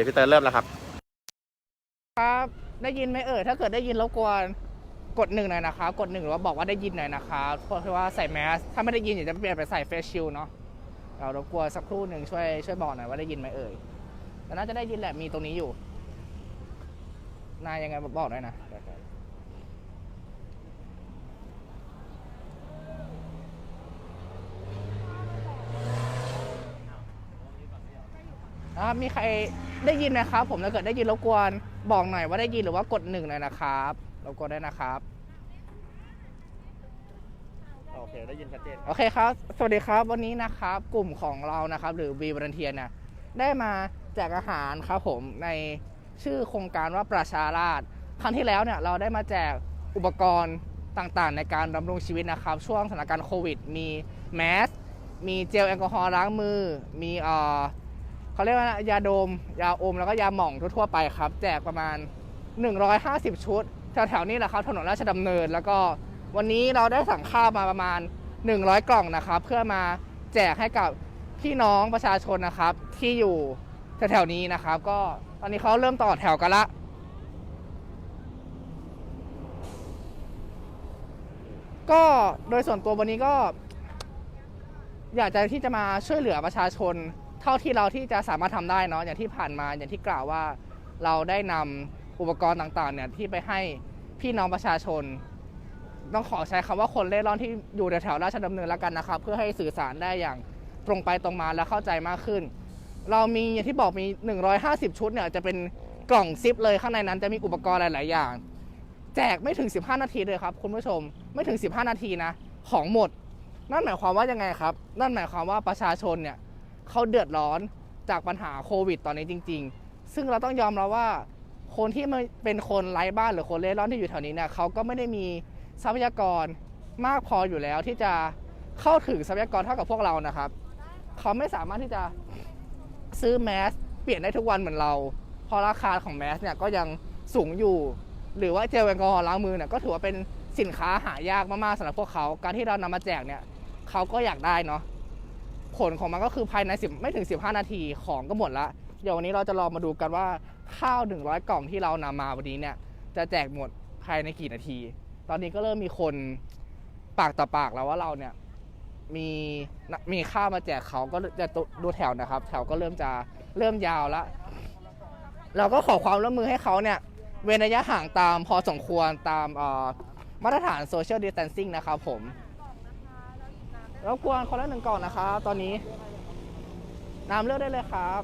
คพี่เตอร์เริ่มแล้วครับ ครับได้ยินไหมเอ่ยถ้าเกิดได้ยินรบกวนกดหนึ่งหน่อยนะคะกดหนึ่งหรือว่าบอกว่าได้ยินหน่อยนะคะเพราะว่าใส่แมสถ้าไม่ได้ยินเดี๋ยวจะเปลี่ยนไปใส่เฟซชิลเนาะเรารบกวนสักครู่หนึ่งช่วยช่วยบอกหน่อยว่าได้ยินไหมเอ่ยแต่น่าจะได้ยินแหละมีตรงนี้อยู่นายยังไงบอกหน่อยนะ อ่ามีใครได้ยินไหมครับ ผมถ้าเกิดได้ยินรบกวนบอกหน่อยว่าได้ยินหรือว่ากดหนึ่งหน่อยนะครับรบกวนด้วยนะครับ โอเค ได้ยินชัดเจนโอเคครับ สวัสดีครับวันนี้นะครับ กลุ่มของเรานะครับ หรือวีบรันเทียเนี่ยได้มาแจกอาหารครับผมในชื่อโครงการว่าประชาราชครั้งที่แล้วเนี่ยเราได้มาแจกอุปกรณ์ต่างๆ ในการดำรงชีวิตนะครับ ช่วงสถานการณ์โควิด มีแมส มีเจลแอลกอฮอล์ล้างมือ มีเอ่อ เขาเรียกว่ายาโดม ยาอม แล้วก็ยาหม่องทั่วๆไปครับ แจกประมาณ 150 ชุด แถวๆนี้แหละครับถนนราชดำเนิน แล้วก็วันนี้เราได้สั่งข้าวมาประมาณ 100 กล่องนะครับ เพื่อมาแจกให้กับพี่น้องประชาชนนะครับ ที่อยู่แถวๆนี้นะครับ ก็ตอนนี้เขาเริ่มต่อแถวกันละก็โดยส่วนตัววันนี้ก็ อยากจะที่จะมาช่วยเหลือประชาชน เท่าที่เราที่จะสามารถทำได้เนาะอย่างที่ผ่านมาอย่างที่กล่าวว่า เราได้นำอุปกรณ์ต่างๆเนี่ยที่ไปให้พี่น้องประชาชน ต้องขอใช้คำว่าคนเล่ร่อนที่อยู่แถวๆราชดำเนินแล้วกันนะครับ เพื่อให้สื่อสารได้อย่างตรงไปตรงมาและเข้าใจมากขึ้น เรามีอย่างที่บอกมี 150 ชุดเนี่ยจะเป็นกล่องซิปเลยข้างในนั้นจะมีอุปกรณ์หลาย ๆ อย่าง แจกไม่ถึง 15 นาทีเลยครับคุณผู้ชมไม่ถึง 15 นาทีนะของหมด นั่นหมายความว่ายังไงครับ นั่นหมายความว่าประชาชนเนี่ย เขาเดือดร้อนจากปัญหาโควิด ตอนนี้จริง ๆ ซึ่งเราต้องยอมรับว่า คนที่มันเป็นคนไร้บ้านหรือคนเร่ร่อนที่อยู่แถวนี้เนี่ยเขาก็ไม่ได้มีทรัพยากรมากพออยู่แล้วที่จะเข้าถึงทรัพยากรเท่ากับพวกเรานะครับ เขาไม่สามารถที่จะซื้อแมสเปลี่ยนได้ทุกวันเหมือนเราเพราะราคาของแมสเนี่ยก็ยังสูงอยู่ หรือว่าเจลแอลกอฮอล์ล้างมือเนี่ยก็ถือว่าเป็นสินค้าหายากมากๆสำหรับพวกเขา การที่เรานำมาแจกเนี่ยเขาก็อยากได้เนาะ ผลของมันก็คือภายใน 10 ไม่ถึง 15 นาทีของก็หมดละ เดี๋ยววันนี้เราจะลองมาดูกันว่าข้าว 100 กล่องที่เรานำมาวันนี้เนี่ยจะแจกหมดภายในกี่นาที ตอนนี้ก็เริ่มมีคนปากต่อปากแล้วว่าเราเนี่ยมีมีข้าวมาแจกเขาก็จะดูแถวนะครับ แถวก็เริ่มจะเริ่มยาวล้วเราก็ขอความร่วมมือให้เขาเนี่ยเว้นระยะห่างตามพอสมควรตามมาตรฐานโซเชียลดิส a ทนซิ่งนะครับผม รบกวนคนละหนึ่งกล่องนะครับ ตอนนี้น้ำเลือกได้เลยครับ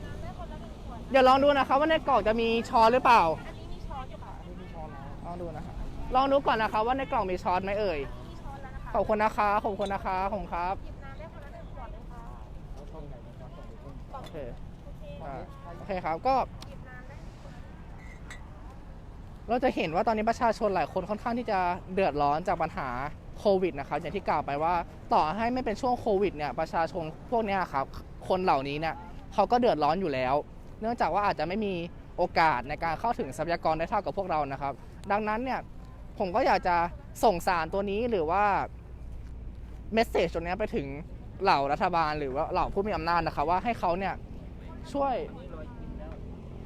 เดี๋ยวลองดูนะครับว่าในกล่องจะมีช้อนหรือเปล่าอันนี้มีช้อนอยู่ค่ะลองดูนะครับลองดูก่อนนะครับว่าในกล่องมีช้อนไหมเอ่ยมีช้อนแล้วนะคะขอบคุณนะคะขอบคุณนะคะขอบคุณครับหยิบน้ำได้คนละหนึ่งขวดเลยค่ะกล่องโอเคโอเคอ่าโอเคครับก็หยิบน้ำได้เราจะเห็นว่าตอนนี้ประชาชนหลายคนค่อนข้างที่จะเดือดร้อนจากปัญหา โควิดนะครับอย่างที่กล่าวไปว่าต่อให้ไม่เป็นช่วงโควิดเนี่ยประชาชนพวกเนี้ยครับคนเหล่านี้เนี่ยเขาก็เดือดร้อนอยู่แล้ว เนื่องจากว่าอาจจะไม่มีโอกาสในการเข้าถึงทรัพยากรได้เท่ากับพวกเรานะครับ ดังนั้นเนี่ยผมก็อยากจะส่งสารตัวนี้หรือว่าเมสเซจตัวเนี้ยไปถึงเหล่ารัฐบาลหรือว่าเหล่าผู้มีอำนาจนะครับ ว่าให้เขาเนี่ยช่วย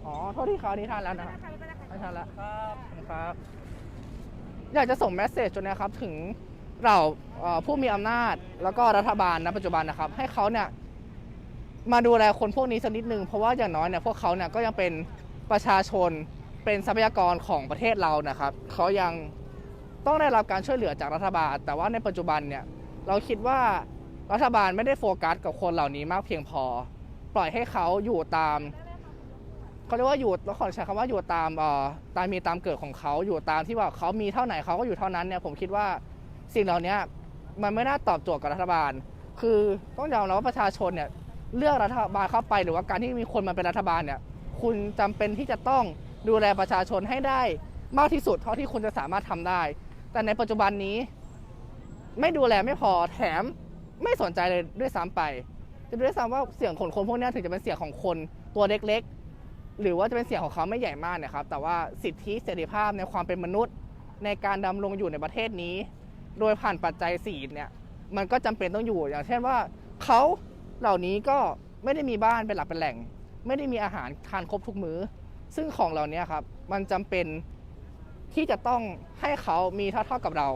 อ๋อโทษที่เขาที่ทานแล้วนะครับใครก็ได้ไม่ทันละครับ อยากจะส่งแมสเซจตัวเนี้ยครับถึง เราผู้มีอำนาจแล้วก็รัฐบาลณปัจจุบันนะครับ ให้เขาเนี่ยมาดูแลคนพวกนี้สักนิดนึงเพราะว่าอย่างน้อยเนี่ยพวกเขาเนี่ยก็ยังเป็นประชาชนเป็นทรัพยากรของประเทศเรานะครับเขายังต้องได้รับการช่วยเหลือจากรัฐบาล แต่ว่าในปัจจุบันเนี่ยเราคิดว่ารัฐบาลไม่ได้โฟกัสกับคนเหล่านี้มากเพียงพอ ปล่อยให้เขาอยู่ตามเขาเรียกว่าอยู่เราขอใช้คำว่าอยู่ตามเอ่อตามมีตามเกิดของเขาอยู่ตามที่ว่าเขามีเท่าไหนเขาก็อยู่เท่านั้นเนี่ยผมคิดว่า สิ่งเหล่านี้มันไม่น่าตอบโจทย์กับรัฐบาล คือต้องยอมรับว่าประชาชนเนี่ยเลือกรัฐบาลเข้าไปหรือว่าการที่มีคนมาเป็นรัฐบาลเนี่ยคุณจำเป็นที่จะต้องดูแลประชาชนให้ได้มากที่สุดเท่าที่คุณจะสามารถทำได้ แต่ในปัจจุบันนี้ ไม่ดูแลไม่พอแถมไม่สนใจเลยด้วยซ้ำไป จะด้วยซ้ำว่าเสียงของคนพวกนี้ถึงจะเป็นเสียงของคนตัวเล็กๆ หรือว่าจะเป็นเสียงของเขาไม่ใหญ่มากนะครับ แต่ว่าสิทธิเสรีภาพในความเป็นมนุษย์ ในการดำรงอยู่ในประเทศนี้ โดยผ่านปัจจัยสี่เนี่ย มันก็จำเป็นต้องอยู่อย่างเช่นว่าเขาเหล่านี้ก็ไม่ได้มีบ้านเป็นหลักเป็นแหล่ง ไม่ได้มีอาหารทานครบทุกมื้อ ซึ่งของเหล่านี้ครับ มันจำเป็นที่จะต้องให้เขามีเท่าเท่ากับเรา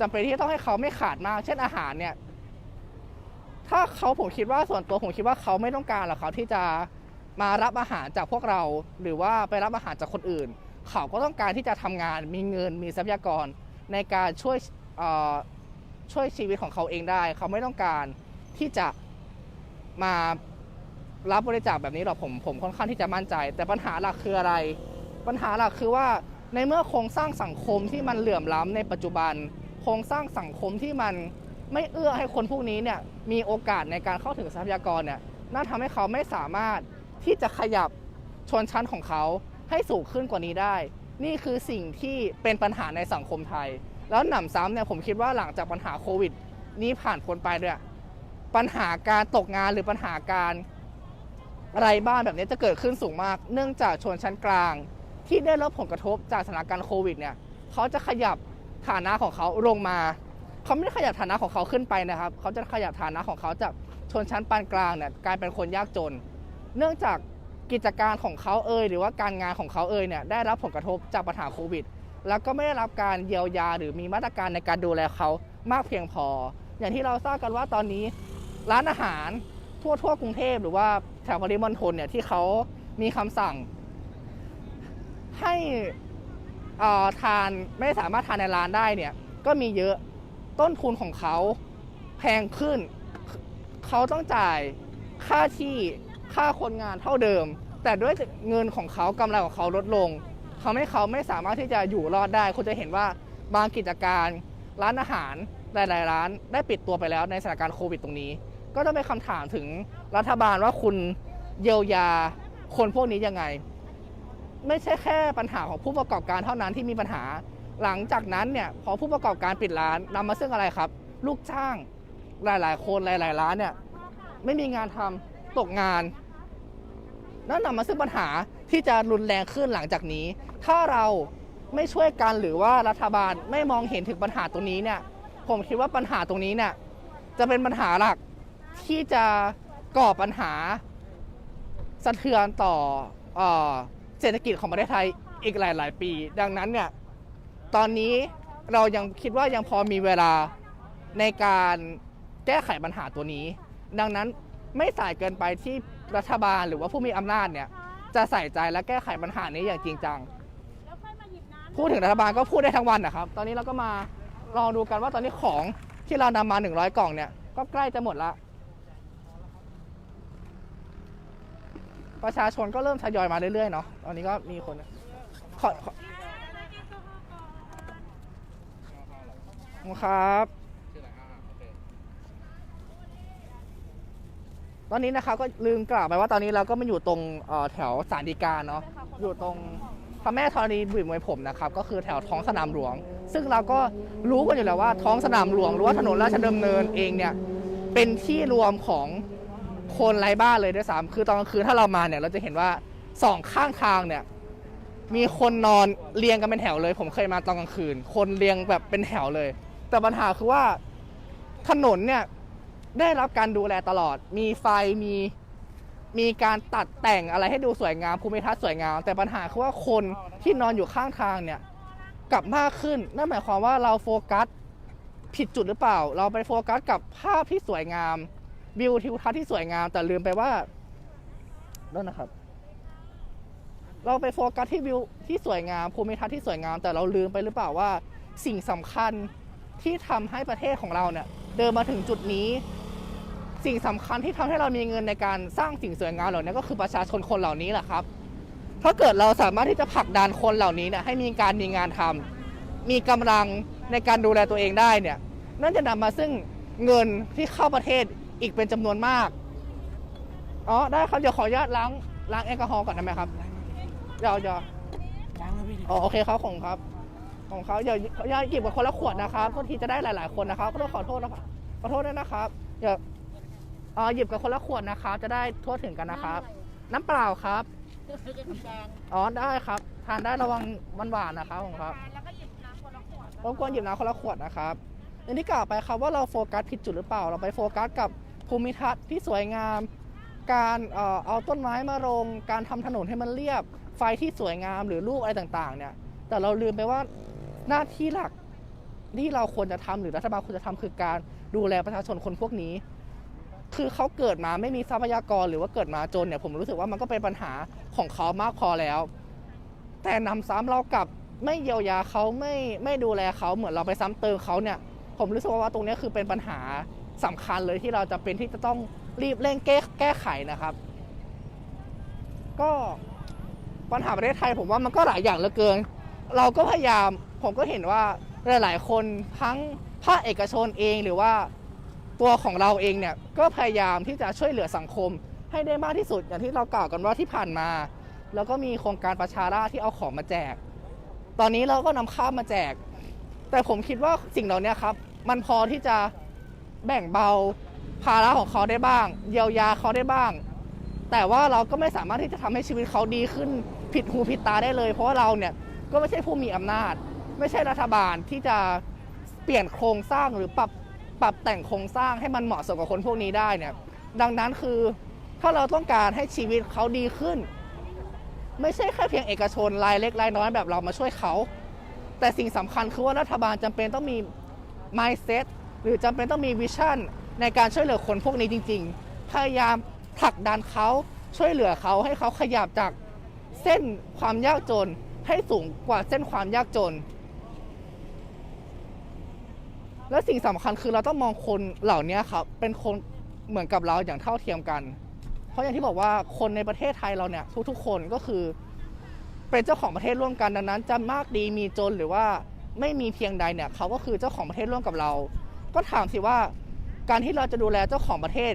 จำเป็นที่จะต้องให้เขาไม่ขาดมาก เช่นอาหารเนี่ย ถ้าเขาผมคิดว่าส่วนตัวผมคิดว่าเขาไม่ต้องการหรอกครับที่จะมารับอาหารจากพวกเรา หรือว่าไปรับอาหารจากคนอื่น เขาก็ต้องการที่จะทำงานมีเงินมีทรัพยากรในการช่วย ช่วยชีวิตของเขาเองได้ เขาไม่ต้องการที่จะมารับบริจาคแบบนี้หรอกผมผมค่อนข้างที่จะมั่นใจ แต่ปัญหาหลักคืออะไร ปัญหาหลักคือว่าในเมื่อโครงสร้างสังคมที่มันเหลื่อมล้ำในปัจจุบัน โครงสร้างสังคมที่มันไม่เอื้อให้คนพวกนี้เนี่ยมีโอกาสในการเข้าถึงทรัพยากรเนี่ยน่าทำให้เขาไม่สามารถที่จะขยับชนชั้นของเขาให้สูงขึ้นกว่านี้ได้ นี่คือสิ่งที่เป็นปัญหาในสังคมไทย แล้วหนำซ้ำเนี่ยผมคิดว่าหลังจากปัญหาโควิด นี้ผ่านพ้นไปเนี่ยปัญหาการตกงานหรือปัญหาการไร้บ้านแบบนี้จะเกิดขึ้นสูงมาก เนื่องจากชนชั้นกลาง ที่ได้รับผลกระทบจากสถานการณ์โควิดเนี่ยเขาจะขยับฐานะของเขาลงมาเขาไม่ได้ขยับฐานะของเขาขึ้นไปนะครับเขาจะขยับฐานะของเขาจากชนชั้นปานกลางเนี่ยกลายเป็นคนยากจน เนื่องจากกิจการของเขาเอ่ยหรือว่าการงานของเขาเอ่ยเนี่ยได้รับผลกระทบจากปัญหาโควิด แล้วก็ไม่ได้รับการเยียวยาหรือมีมาตรการในการดูแลเขามากเพียงพอ อย่างที่เราทราบกันว่าตอนนี้ร้านอาหารทั่วทั่วกรุงเทพหรือว่าแถวปริมณฑลเนี่ยที่เขามีคำสั่ง ให้อ่อทานไม่สามารถทานในร้านได้เนี่ยก็มีเยอะต้นทุนของเขาแพงขึ้น เขาต้องจ่ายค่าที่ค่าคนงานเท่าเดิม แต่ด้วยเงินของเขากำไรของเขาลดลง ทำให้เขาไม่สามารถที่จะอยู่รอดได้ คุณจะเห็นว่าบางกิจการร้านอาหารหลายๆร้านได้ปิดตัวไปแล้วในสถานการณ์โควิดตรงนี้ ก็ต้องเป็นคำถามถึงรัฐบาลว่าคุณเยียวยาคนพวกนี้ยังไง ไม่ใช่แค่ปัญหาของผู้ประกอบการเท่านั้นที่มีปัญหา หลังจากนั้นเนี่ยพอผู้ประกอบการปิดร้านนำมาซึ่งอะไรครับ ลูกจ้างหลาย ๆ คนหลาย ๆ ร้านเนี่ยไม่มีงานทำตกงานนั่นนำมาซึ่งปัญหา ที่จะรุนแรงขึ้นหลังจากนี้ ถ้าเราไม่ช่วยกันหรือว่ารัฐบาลไม่มองเห็นถึงปัญหาตรงนี้เนี่ย ผมคิดว่าปัญหาตรงนี้เนี่ยจะเป็นปัญหาหลักที่จะก่อปัญหาสะเทือนต่อเศรษฐกิจของประเทศไทยอีกหลาย ๆ ปี ดังนั้นเนี่ยตอนนี้เรายังคิดว่ายังพอมีเวลาในการแก้ไขปัญหาตัวนี้ ดังนั้นไม่สายเกินไปที่รัฐบาลหรือว่าผู้มีอำนาจเนี่ย จะใส่ใจและแก้ไขปัญหานี้อย่างจริงจัง แล้วค่อยมาหยิบน้ำพูดถึงรัฐบาลก็พูดได้ทั้งวันนะครับ ตอนนี้เราก็มาลองดูกันว่าตอนนี้ของที่เรานำมา 100 กล่องเนี่ย ก็ใกล้จะหมดละ ประชาชนก็เริ่มทยอยมาเรื่อยๆเนาะ ตอนนี้ก็มีคนขอขอขอบคุณครับ ตอนนี้นะครับก็ลืมกล่าวไปว่าตอนนี้เราก็มาอยู่ตรงเอ่อแถวสารดีกาเนาะอยู่ตรงพระแม่ธรณีบีบมวยผมนะครับก็คือแถวท้องสนามหลวง ซึ่งเราก็รู้กันอยู่แล้วว่าท้องสนามหลวงหรือว่าถนนราชดำเนินเองเนี่ยเป็นที่รวมของคนไร้บ้านเลยด้วยซ้ำคือตอนกลางคืนถ้าเรามาเนี่ยเราจะเห็นว่าสองข้างทางเนี่ยมีคนนอนเรียงกันเป็นแถวเลย ผมเคยมาตอนกลางคืน คนเรียงแบบเป็นแถวเลย แต่ปัญหาคือว่าถนนเนี่ย ได้รับการดูแลตลอด มีไฟมีมีการตัดแต่งอะไรให้ดูสวยงามภูมิทัศน์สวยงาม แต่ปัญหาคือว่าคนที่นอนอยู่ข้างทางเนี่ยกลับมากขึ้น นั่นหมายความว่าเราโฟกัสผิดจุดหรือเปล่า เราไปโฟกัสกับภาพที่สวยงามวิวทิวทัศน์ที่สวยงาม แต่ลืมไปว่านั่นนะครับ เราไปโฟกัสที่วิวที่สวยงามภูมิทัศน์ที่สวยงาม แต่เราลืมไปหรือเปล่าว่า สิ่งสำคัญที่ทำให้ประเทศของเราเนี่ย เดินมาถึงจุดนี้ สิ่งสำคัญที่ทำให้เรามีเงินในการสร้างสิ่งสวยงามเหล่านี้ก็คือประชาชนคนเหล่านี้แหละครับ ถ้าเกิดเราสามารถที่จะผลักดันคนเหล่านี้เนี่ยให้มีการมีงานทำมีกำลังในการดูแลตัวเองได้เนี่ยนั่นจะนำมาซึ่งเงินที่เข้าประเทศอีกเป็นจำนวนมากอ๋อได้ครับเดี๋ยวขออนุญาตล้างล้างแอลกอฮอล์ก่อนได้ไหมครับเดี๋ยวเดี๋ยวล้างแล้วพี่อ๋อโอเคครับของครับของเขาอย่าอย่าหยิบกับคนละขวดนะครับทุกทีจะได้หลาย ๆ คนนะครับก็ต้องขอโทษนะครับขอโทษด้วยนะครับอย่า อ๋อหยิบกับคนละขวดนะครับ จะได้ทั่วถึงกันนะครับ น้ำเปล่าครับอ๋อได้ครับ ทานได้ระวังมันหวานนะครับผมครับแล้วก็หยิบน้ำคนละขวดรบกวนหยิบน้ำคนละขวดนะครับอย่างที่กล่าวไปครับว่าเราโฟกัสผิดจุดหรือเปล่า เราไปโฟกัสกับภูมิทัศน์ที่สวยงาม การเอ่อเอาต้นไม้มาลงการทำถนนให้มันเรียบ ไฟที่สวยงามหรือรูปอะไรต่างๆ เนี่ย แต่เราลืมไปว่าหน้าที่หลักที่เราควรจะทำหรือรัฐบาลควรจะทำคือการดูแลประชาชนคนพวกนี้ คือเขาเกิดมาไม่มีทรัพยากรหรือว่าเกิดมาจนเนี่ยผมรู้สึกว่ามันก็เป็นปัญหาของเขามากพอแล้ว แต่นำซ้ำเรากลับไม่เยียวยาเขาไม่ไม่ดูแลเขาเหมือนเราไปซ้ำเติมเขาเนี่ย ผมรู้สึกว่าตรงนี้คือเป็นปัญหาสำคัญเลยที่เราจะเป็นที่จะต้องรีบเร่งแก้แก้ไขนะครับ ก็ปัญหาประเทศไทยผมว่ามันก็หลายอย่างเหลือเกิน เราก็พยายามผมก็เห็นว่าหลาย ๆ คนทั้งภาคเอกชนเองหรือว่า ตัวของเราเองเนี่ยก็พยายามที่จะช่วยเหลือสังคม ให้ได้มากที่สุดอย่างที่เรากล่าวกันว่าที่ผ่านมา แล้วก็มีโครงการประชาราที่เอาของมาแจก ตอนนี้เราก็นำข้าวมาแจก แต่ผมคิดว่าสิ่งเหล่านี้ครับ มันพอที่จะแบ่งเบาภาระของเขาได้บ้าง เยียวยาเขาได้บ้าง แต่ว่าเราก็ไม่สามารถที่จะทำให้ชีวิตเขาดีขึ้นผิดหูผิดตาได้เลย เพราะว่าเราเนี่ยก็ไม่ใช่ผู้มีอำนาจ ไม่ใช่รัฐบาลที่จะเปลี่ยนโครงสร้างหรือปรับ ปรับแต่งโครงสร้างให้มันเหมาะสมกับคนพวกนี้ได้เนี่ย ดังนั้นคือถ้าเราต้องการให้ชีวิตเขาดีขึ้น ไม่ใช่แค่เพียงเอกชนรายเล็กรายน้อยแบบเรามาช่วยเขา แต่สิ่งสำคัญคือว่ารัฐบาลจำเป็นต้องมี mindset หรือจำเป็นต้องมีวิชั่นในการช่วยเหลือคนพวกนี้จริง ๆ พยายามผลักดันเขาช่วยเหลือเขาให้เขาขยับจากเส้นความยากจนให้สูงกว่าเส้นความยากจน และสิ่งสำคัญคือเราต้องมองคนเหล่านี้ครับเป็นคนเหมือนกับเราอย่างเท่าเทียมกัน เพราะอย่างที่บอกว่าคนในประเทศไทยเราเนี่ยทุกๆ คนก็คือเป็นเจ้าของประเทศร่วมกันดังนั้น จะมากดีมีจนหรือว่าไม่มีเพียงใดเนี่ยเขาก็คือเจ้าของประเทศร่วมกับเรา ก็ถามสิว่าการที่เราจะดูแลเจ้าของประเทศ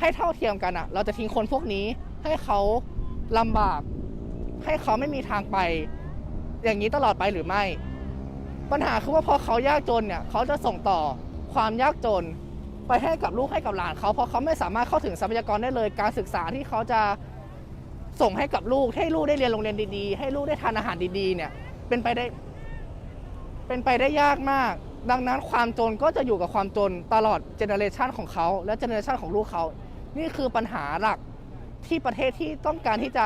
ให้เท่าเทียมกันอะเราจะทิ้งคนพวกนี้ให้เขาลำบาก ให้เขาไม่มีทางไป อย่างนี้ตลอดไปหรือไม่ ปัญหาคือว่าพอเขายากจนเนี่ยเขาจะส่งต่อความยากจน ไปให้กับลูกให้กับหลานเขาเพราะเขาไม่สามารถเข้าถึงทรัพยากรได้เลย การศึกษาที่เขาจะส่งให้กับลูก ให้ลูกได้เรียนโรงเรียนดีๆ ให้ลูกได้ทานอาหารดีๆ เนี่ยเป็นไปได้ เป็นไปได้ยากมาก ดังนั้นความจนก็จะอยู่กับความจนตลอดเจเนอเรชันของเขาและเจเนอเรชันของลูกเขานี่คือปัญหาหลักที่ประเทศที่ต้องการที่จะ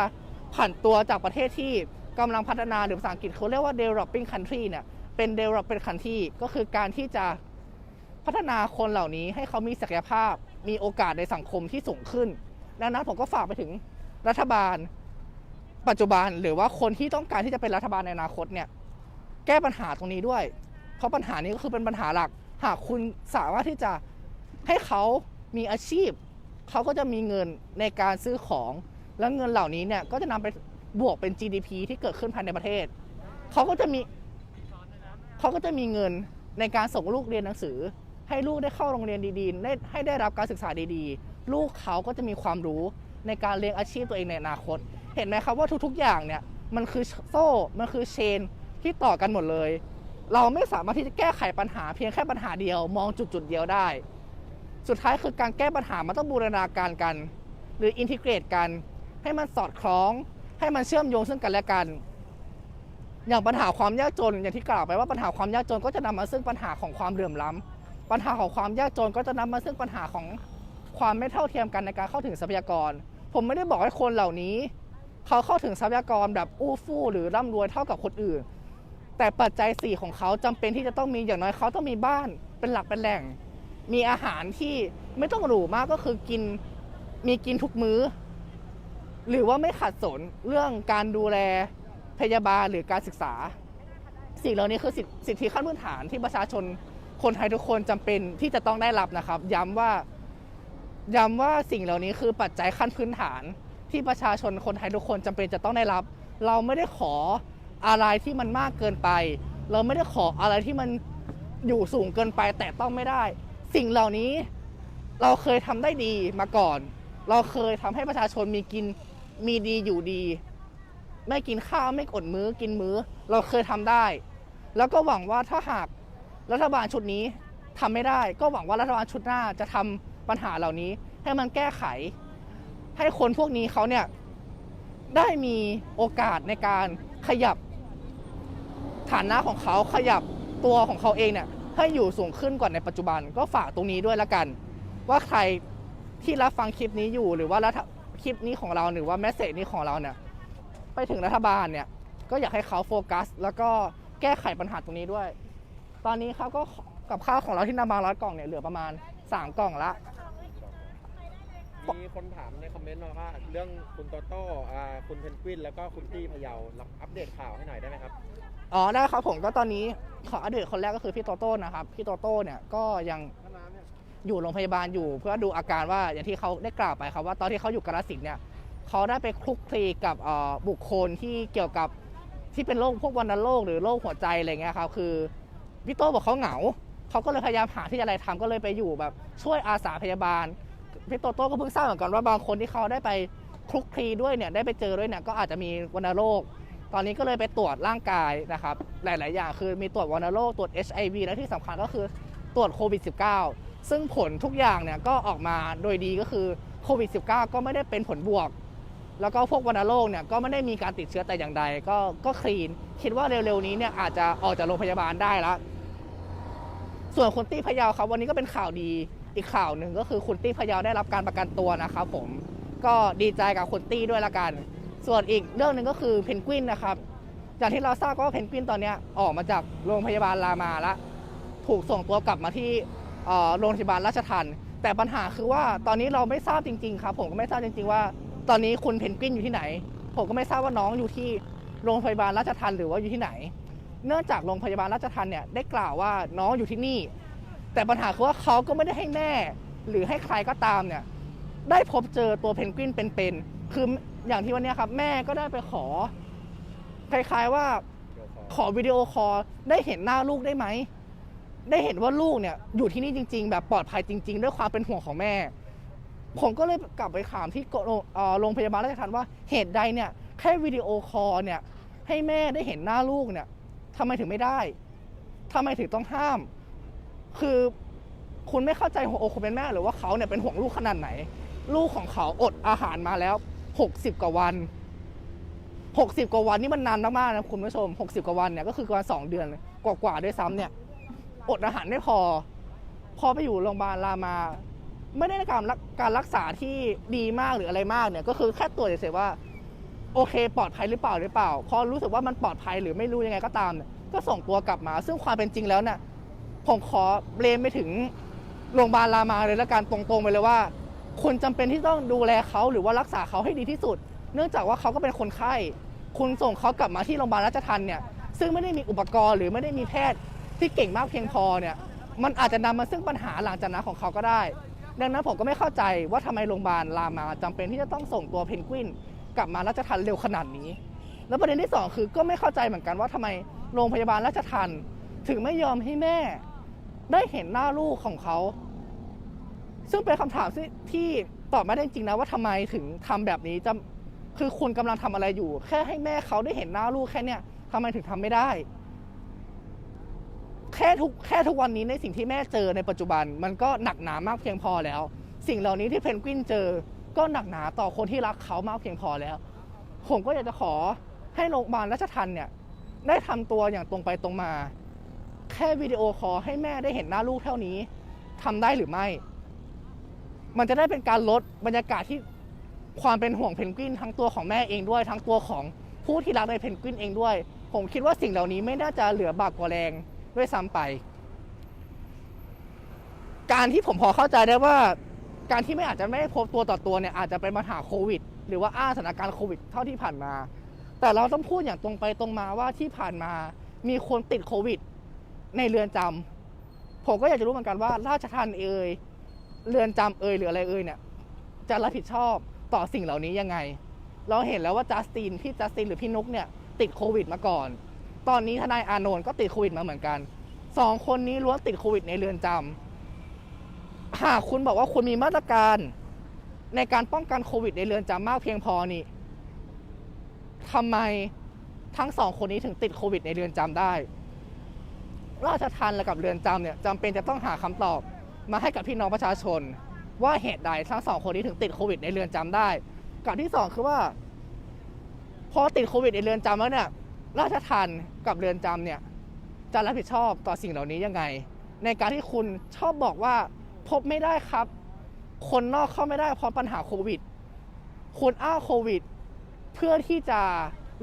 ผันตัวจากประเทศที่กำลังพัฒนาหรือภาษาอังกฤษเขาเรียกว่า developing country เนี่ย เป็น developing country ก็คือการที่จะพัฒนาคนเหล่านี้ให้เขามีศักยภาพมีโอกาสในสังคมที่สูงขึ้นดังนั้นผมก็ฝากไปถึงรัฐบาล ปัจจุบันหรือว่าคนที่ต้องการที่จะเป็นรัฐบาลในอนาคตเนี่ยแก้ปัญหาตรงนี้ด้วย เพราะปัญหานี้ก็คือเป็นปัญหาหลัก หากคุณสามารถที่จะให้เขามีอาชีพ เขาก็จะมีเงินในการซื้อของ แล้วเงินเหล่านี้เนี่ยก็จะนำไปบวกเป็น GDP ที่เกิดขึ้นภายในประเทศ เขาก็จะมี เขาก็จะมีเงินในการส่งลูกเรียนหนังสือ ให้ลูกได้เข้าโรงเรียนดีๆได้ให้ได้รับการศึกษาดีๆ ลูกเขาก็จะมีความรู้ในการเลี้ยงอาชีพตัวเองในอนาคต เห็นไหมครับว่าทุกๆอย่างเนี่ยมันคือโซ่ มันคือเชนที่ต่อกันหมดเลย เราไม่สามารถที่จะแก้ไขปัญหาเพียงแค่ปัญหาเดียว มองจุดจุดๆเดียวได้ สุดท้ายคือการแก้ปัญหามันต้องบูรณาการกัน หรืออินทิเกรตกัน ให้มันสอดคล้อง ให้มันเชื่อมโยงซึ่งกันและกัน อย่างปัญหาความยากจนอย่างที่กล่าวไปว่าปัญหาความยากจนก็จะนำมาซึ่งปัญหาของความเหลื่อมล้ำปัญหาของความยากจนก็จะนำมาซึ่งปัญหาของความไม่เท่าเทียมกันในการเข้าถึงทรัพยากร ผมไม่ได้บอกให้คนเหล่านี้ เขาเข้าถึงทรัพยากรแบบอู้ฟู่หรือร่ำรวยเท่ากับคนอื่น แต่ปัจจัยสี่ของเขาจำเป็นที่จะต้องมีอย่างน้อยเขาต้องมีบ้านเป็นหลักเป็นแหล่ง มีอาหารที่ไม่ต้องหรูมากก็คือกินมีกินทุกมื้อ หรือว่าไม่ขัดสนเรื่องการดูแล พยาบาลหรือการศึกษา สิ่งเหล่านี้คือสิทธิสิทธิขั้นพื้นฐานที่ประชาชนคนไทยทุกคนจำเป็นที่จะต้องได้รับนะครับ ย้ำว่าย้ำว่าสิ่งเหล่านี้คือปัจจัยขั้นพื้นฐานที่ประชาชนคนไทยทุกคนจำเป็นจะต้องได้รับ เราไม่ได้ขออะไรที่มันมากเกินไป เราไม่ได้ขออะไรที่มันอยู่สูงเกินไปแต่ต้องไม่ได้ สิ่งเหล่านี้เราเคยทำได้ดีมาก่อน เราเคยทำให้ประชาชนมีกินมีดีอยู่ดี ไม่กินข้าวไม่อดมื้อกินมื้อ เราเคยทำได้ แล้วก็หวังว่าถ้าหากรัฐบาลชุดนี้ทำไม่ได้ ก็หวังว่ารัฐบาลชุดหน้าจะทำปัญหาเหล่านี้ ให้มันแก้ไข ให้คนพวกนี้เขาเนี่ยได้มีโอกาสในการขยับฐานะของเขาขยับตัวของเขาเองเนี่ยให้อยู่สูงขึ้นกว่าในปัจจุบันก็ฝากตรงนี้ด้วยละกัน ว่าใครที่รับฟังคลิปนี้อยู่หรือว่ารัฐคลิปนี้ของเราหรือว่าแมสเซจนี้ของเราเนี่ย ไปถึงรัฐบาลเนี่ยก็อยากให้เขาโฟกัส แล้วก็แก้ไขปัญหาตรงนี้ด้วย ตอนนี้เขาก็กับข้าวของเราที่นำมาร้อยกล่องเนี่ยเหลือประมาณ 3 กล่องละ มีคนถามในคอมเมนต์มาว่าเรื่องคุณโตโต้อ่าคุณเพนกวิน แล้วก็คุณตี้พะเยารับอัปเดตข่าวให้หน่อยได้ไหมครับอ๋อได้ครับผมก็ตอนนี้ขออัปเดตคนแรกก็คือพี่โตโต้นะครับพี่โตโต้เนี่ยก็ยังอยู่โรงพยาบาลอยู่ เพื่อดูอาการว่าอย่างที่เขาได้กล่าวไปครับว่าตอนที่เขาอยู่กาฬสินธุ์เนี่ย เขาได้ไปคลุกคลีกับบุคคลที่เกี่ยวกับที่เป็นโรคพวกวัณโรคหรือโรคหัวใจอะไรเงี้ยครับคือพี่โต้บอกเขาเหงาเขาก็เลยพยายามหาที่อะไรทำก็เลยไปอยู่แบบช่วยอาสาพยาบาลพี่โตโต้ก็เพิ่งทราบเหมือนกันว่าบางคนที่เขาได้ไปคลุกคลีด้วยเนี่ยได้ไปเจอด้วยเนี่ยก็อาจจะมีวัณโรค ตอนนี้ก็เลยไปตรวจร่างกายนะครับหลาย ๆ อย่างคือมีตรวจวัณโรคตรวจ HIV และที่สำคัญก็คือตรวจโควิด -19 ซึ่งผลทุกอย่างเนี่ยก็ออกมาโดยดีก็คือโควิด -19 ก็ไม่ได้เป็นผลบวก แล้วก็พวกวัณโรคเนี่ยก็ไม่ได้มีการติดเชื้อแต่อย่างใด ก็ก็คลีน คิดว่าเร็วๆนี้เนี่ยอาจจะออกจากโรงพยาบาลได้แล้วส่วนคุณตี้พะเยาครับวันนี้ก็เป็นข่าวดีอีกข่าวหนึ่งก็คือคุณตี้พะเยาได้รับการประกันตัวนะครับผมก็ดีใจกับคุณตี้ด้วยละกัน ส่วนอีกเรื่องหนึ่งก็คือเพนกวินนะครับจากที่เราทราบก็ว่าเพนกวินตอนนี้ออกมาจากโรงพยาบาลรามาล้วถูกส่งตัวกลับมาที่โรงพยาบาลราชทันแต่ปัญหาคือว่าตอนนี้เราไม่ทราบจริงๆครับผมก็ไม่ทราบจริง ๆ ว่า ตอนนี้คุณเพนกวินอยู่ที่ไหน ผมก็ไม่ทราบว่าน้องอยู่ที่โรงพยาบาลราชทันหรือว่าอยู่ที่ไหน เนื่องจากโรงพยาบาลราชทันเนี่ยได้กล่าวว่าน้องอยู่ที่นี่ แต่ปัญหาคือว่าเขาก็ไม่ได้ให้แม่ หรือให้ใครก็ตามเนี่ยได้พบเจอตัวเพนกวินเป็นๆคืออย่างที่วันนี้ครับ แม่ก็ได้ไปขอคล้ายๆว่าขอวิดีโอคอลได้เห็นหน้าลูกได้ไหม ได้เห็นว่าลูกเนี่ยอยู่ที่นี่จริง ๆ แบบปลอดภัยจริง ๆ ด้วยความเป็นห่วงของแม่ ผมก็เลยกลับไปถามที่โรงพยาบาลราชทันว่าเหตุใดเนี่ยแค่วิดีโอคอลเนี่ยให้แม่ได้เห็นหน้าลูกเนี่ยทำไมถึงไม่ได้ทำไมถึงต้องห้าม คือคุณไม่เข้าใจหัวอกคนเป็นแม่หรือว่าเขาเนี่ยเป็นห่วงลูกขนาดไหน ลูกของเขาอดอาหารมาแล้วหกสิบกว่าวันหกสิบกว่าวันนี่มันนานมากๆนะคุณผู้ชมหกสิบกว่าวันเนี่ยก็คือประมาณสองเดือนกว่าๆด้วยซ้ำเนี่ย อดอาหารไม่พอ พอไปอยู่โรงพยาบาลรามา ไม่ได้การการรักษาที่ดีมากหรืออะไรมากเนี่ย ก็คือแค่ตรวจเฉยๆว่า โอเค ปลอดภัยหรือเปล่าหรือเปล่า พอรู้สึกว่ามันปลอดภัยหรือไม่รู้ยังไงก็ตามเนี่ยก็ส่งตัวกลับมา ซึ่งความเป็นจริงแล้วเนี่ยผมขอเบลมไปถึงโรงพยาบาลรามาเลยละกันตรงๆไปเลยว่าคุณจำเป็นที่ต้องดูแลเขาหรือว่ารักษาเขาให้ดีที่สุด เนื่องจากว่าเขาก็เป็นคนไข้ คุณส่งเขากลับมาที่โรงพยาบาลราชทันเนี่ย ซึ่งไม่ได้มีอุปกรณ์หรือไม่ได้มีแพทย์ที่เก่งมากเพียงพอเนี่ย มันอาจจะนำมาซึ่งปัญหาหลังจากนั้นของเขาก็ได้ ดังนั้นผมก็ไม่เข้าใจว่าทำไมโรงพยาบาลรามาจำเป็นที่จะต้องส่งตัวเพนกวิน กลับมาราชทันเร็วขนาดนี้ แล้วประเด็นที่สองคือก็ไม่เข้าใจเหมือนกันว่าทำไมโรงพยาบาลราชทันถึงไม่ยอมให้แม่ ได้เห็นหน้าลูกของเขา ซึ่งเป็นคำถามที่ตอบไม่ได้จริงนะว่าทำไมถึงทำแบบนี้จะคือคุณกำลังทำอะไรอยู่ แค่ให้แม่เขาได้เห็นหน้าลูกแค่เนี้ยทำไมถึงทำไม่ได้ แค่ทุกแค่ทุกวันนี้ในสิ่งที่แม่เจอในปัจจุบัน มันก็หนักหนามากเพียงพอแล้ว สิ่งเหล่านี้ที่เพนกวินเจอ ก็หนักหนาต่อคนที่รักเขามากเพียงพอแล้ว ผมก็อยากจะขอให้โรงพยาบาลราชทันเนี่ยได้ทำตัวอย่างตรงไปตรงมา แค่วิดีโอคอลให้แม่ได้เห็นหน้าลูกเท่านี้ทำได้หรือไม่ มันจะได้เป็นการลดบรรยากาศที่ความเป็นห่วงเพนกวินทั้งตัวของแม่เองด้วย ทั้งตัวของผู้ที่รักในเพนกวินเองด้วย ผมคิดว่าสิ่งเหล่านี้ไม่น่าจะเหลือบากกว่าแรง ด้วยซ้ำไป การที่ผมพอเข้าใจได้ว่า การที่ไม่อาจจะไม่ได้พบตัวต่อตัวเนี่ยอาจจะเป็นปัญหาโควิด หรือว่าอ้างสถานการณ์โควิดเท่าที่ผ่านมา แต่เราต้องพูดอย่างตรงไปตรงมาว่าที่ผ่านมามีคนติดโควิด ในเรือนจำผมก็อยากจะรู้เหมือนกันว่า ราชทันเอ่ยเรือนจำเอ่ยหรืออะไรเอ่ยเนี่ย จะรับผิดชอบต่อสิ่งเหล่านี้ยังไง เราเห็นแล้วว่าจัสตินพี่จัสตินหรือพี่นุกเนี่ย ติดโควิดมาก่อน ตอนนี้ทนายอานนท์ก็ติดโควิดมาเหมือนกันสองคนนี้ล้วนติดโควิดในเรือนจำหากคุณบอกว่าคุณมีมาตรการในการป้องกันโควิดในเรือนจำมากเพียงพอนี่ทำไมทั้งสองคนนี้ถึงติดโควิดในเรือนจำได้ ราชทันและกับเรือนจำเนี่ยจำเป็นจะต้องหาคำตอบมาให้กับพี่น้องประชาชน ว่าเหตุใดทั้งสองคนนี้ถึงติดโควิดในเรือนจำได้ กับที่สองคือว่า พอติดโควิดในเรือนจำแล้วเนี่ย ราชทันกับเรือนจำเนี่ยจะรับผิดชอบต่อสิ่งเหล่านี้ยังไง ในการที่คุณชอบบอกว่าพบไม่ได้ครับ คนนอกเข้าไม่ได้เพราะปัญหาโควิด คุณอ้างโควิด เพื่อที่จะ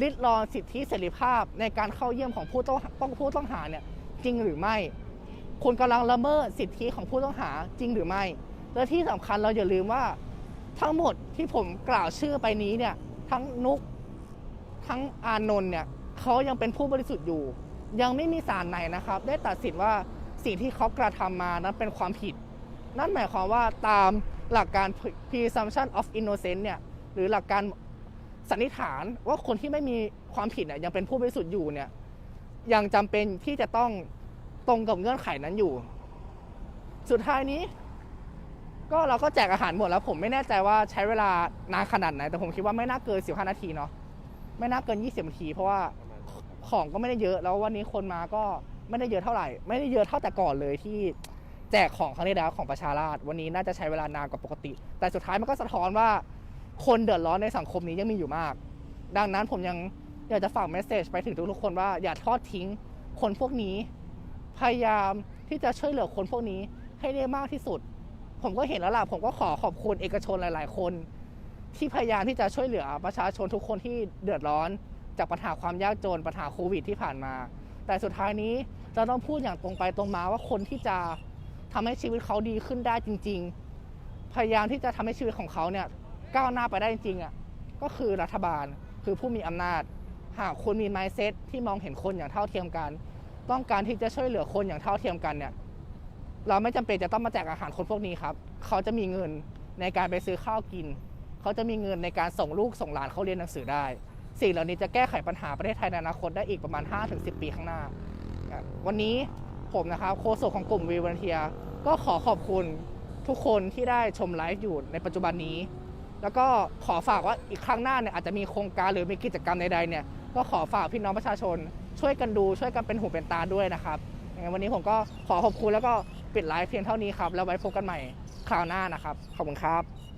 ริดรอนสิทธิเสรีภาพในการเข้าเยี่ยมของผู้ต้องต้องผู้ต้องหาเนี่ยจริงหรือไม่ คุณกำลังละเมิดสิทธิของผู้ต้องหาจริงหรือไม่ และที่สำคัญเราอย่าลืมว่าทั้งหมดที่ผมกล่าวชื่อไปนี้เนี่ยทั้งนุกทั้งอานนท์เนี่ย เขายังเป็นผู้บริสุทธิ์อยู่ ยังไม่มีศาลไหนนะครับ ได้ตัดสินว่าสิ่งที่เขากระทำมานั้นเป็นความผิด นั่นหมายความว่าตามหลักการ presumption of innocence เนี่ยหรือหลักการสันนิษฐานว่าคนที่ไม่มีความผิดเนี่ยยังเป็นผู้บริสุทธิ์อยู่เนี่ยยังจำเป็นที่จะต้องตรงกับเงื่อนไขนั้นอยู่ สุดท้ายนี้ ก็เราก็แจกอาหารหมดแล้ว ผมไม่แน่ใจว่าใช้เวลานานขนาดไหน แต่ผมคิดว่าไม่น่าเกิน 15 นาทีเนาะไม่น่าเกิน 20 นาที เพราะว่า ของก็ไม่ได้เยอะ แล้ววันนี้คนมาก็ไม่ได้เยอะเท่าไหร่ ไม่ได้เยอะเท่าแต่ก่อนเลยที่แจกของครั้งที่แล้วของประชาราษฎร์วันนี้น่าจะใช้เวลานานกว่าปกติ แต่สุดท้ายมันก็สะท้อนว่า คนเดือดร้อนในสังคมนี้ยังมีอยู่มาก ดังนั้นผมยังอยากจะฝากเมสเซจไปถึงทุกๆคนว่าอย่าทอดทิ้งคนพวกนี้ พยายามที่จะช่วยเหลือคนพวกนี้ให้ได้มากที่สุด ผมก็เห็นแล้วล่ะผมก็ขอขอบคุณเอกชนหลาย ๆ คน ที่พยายามที่จะช่วยเหลือประชาชนทุกคนที่เดือดร้อน จากปัญหาความยากจนปัญหาโควิดที่ผ่านมา แต่สุดท้ายนี้เราต้องพูดอย่างตรงไปตรงมาว่าคนที่จะทำให้ชีวิตเขาดีขึ้นได้จริง ๆ พยายามที่จะทำให้ชีวิตของเขาเนี่ยก้าวหน้าไปได้จริงๆอะก็คือรัฐบาลคือผู้มีอำนาจ หากคุณมี mindset ที่มองเห็นคนอย่างเท่าเทียมกัน ต้องการที่จะช่วยเหลือคนอย่างเท่าเทียมกันเนี่ยเราไม่จำเป็นจะต้องมาแจกอาหารคนพวกนี้ครับ เขาจะมีเงินในการไปซื้อข้าวกิน เขาจะมีเงินในการส่งลูกส่งหลานเขาเรียนหนังสือได้ สิ่งเหล่านี้จะแก้ไขปัญหาประเทศไทยในอนาคตได้อีกประมาณ 5-10 ปีข้างหน้า วันนี้ผมนะครับโฆษกของกลุ่มวีวันเทียก็ขอขอบคุณทุกคนที่ได้ชมไลฟ์อยู่ในปัจจุบันนี้ แล้วก็ขอฝากว่าอีกครั้งหน้าเนี่ยอาจจะมีโครงการหรือมีกิจกรรมใดๆเนี่ยก็ขอฝากพี่น้องประชาชน ช่วยกันดูช่วยกันเป็นหูเป็นตาด้วยนะครับยังไงวันนี้ผมก็ขอขอบคุณแล้วก็ปิดไลฟ์เพียงเท่านี้ครับ แล้วไว้พบกันใหม่คราวหน้านะครับ ขอบคุณครับ